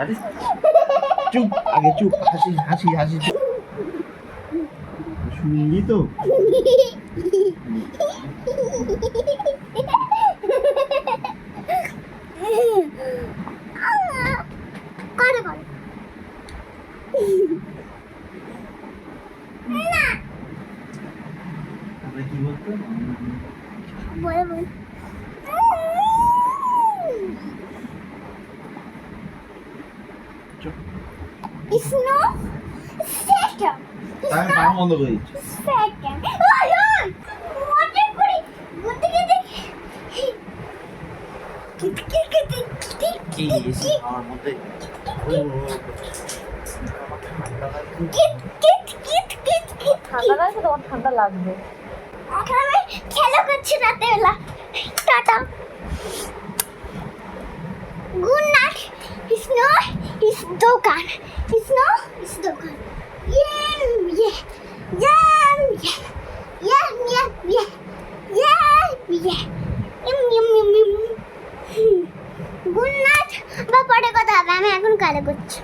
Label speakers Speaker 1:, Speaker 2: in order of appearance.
Speaker 1: আরে চুপ আগে চুপ হাসি হাসি হাসি। শুনলি তো? কি বলতো?
Speaker 2: বল বল।
Speaker 1: চুপ
Speaker 2: Snow second.
Speaker 1: তাই আমি বন্ধ করে দিচ্ছি.
Speaker 2: ওই ওই মজা করি কিট কিট
Speaker 1: কি এসে আমার মধ্যে
Speaker 3: ঠান্ডা লাগছে তোমার ঠান্ডা লাগবে
Speaker 2: এখন আমি খেলা করছি রাতেবেলা tata good night snow is দোকান স্নো ইস দোকান ইয়ে ইয়াম ইয়ে ইয়াম ইয়ে ইয়াম ইয়ে ইম ইম ইম ইম গুড নাইট বা পরে কথা আমি এখন কালে করছি।